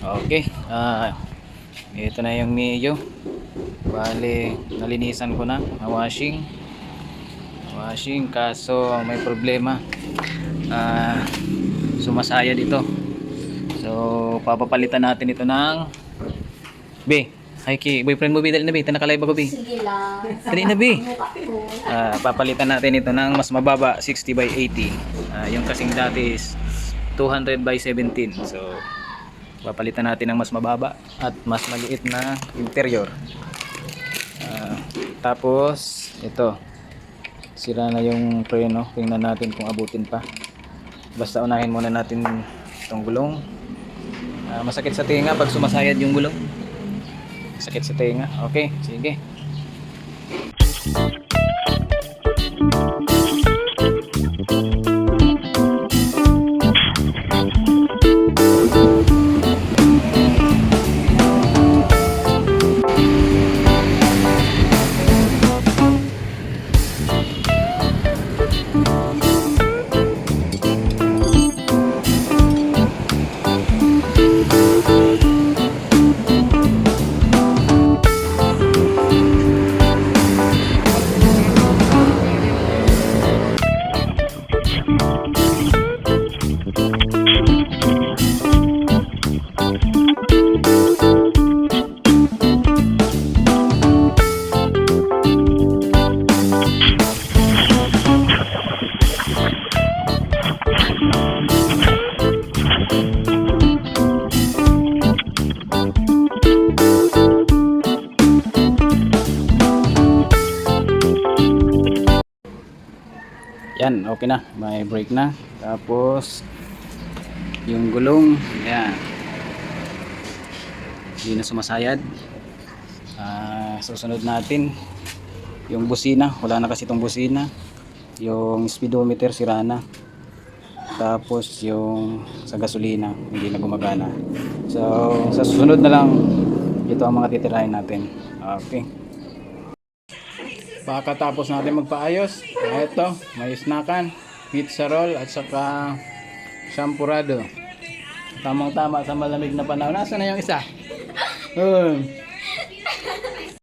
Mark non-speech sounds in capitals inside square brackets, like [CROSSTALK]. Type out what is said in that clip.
Okay. Ah, ito na yung Mio. Bale, nalinisan ko na. Na-washing. Washing. Kaso, may problema. Ah, sumasaya dito. So, papapalitan natin ito ng... B, hi ki, boyfriend mo B, dali na B, tanakalay ba ko B? Sige lang. Dali na B. [LAUGHS] Ah, papalitan natin ito ng mas mababa 60 by 80 Ah, yung kasing dati is 200 by 17 so papalitan natin ng mas mababa at mas maliit na interior. Ah, tapos ito. Sira na yung preno. Tingnan natin kung abutin pa. Basta unahin muna natin itong gulong. Ah, masakit sa tinga pag sumasayad yung gulong. Sakit sa tinga okay sige Yan, okay na. May brake na. Tapos, yung gulong, yan. Hindi na sumasayad. Ah, susunod natin, yung busina. Wala na kasi itong busina. Yung speedometer, sira na. Tapos, yung sa gasolina, hindi na gumagana. So, sa susunod na lang, ito ang mga titirahin natin. Okay. Pagkatapos natin magpaayos, ito, may snackan, pizza roll at saka champurado. Tamang tama sa malamig na panahon. Nasaan na yung isa? [LAUGHS] Um,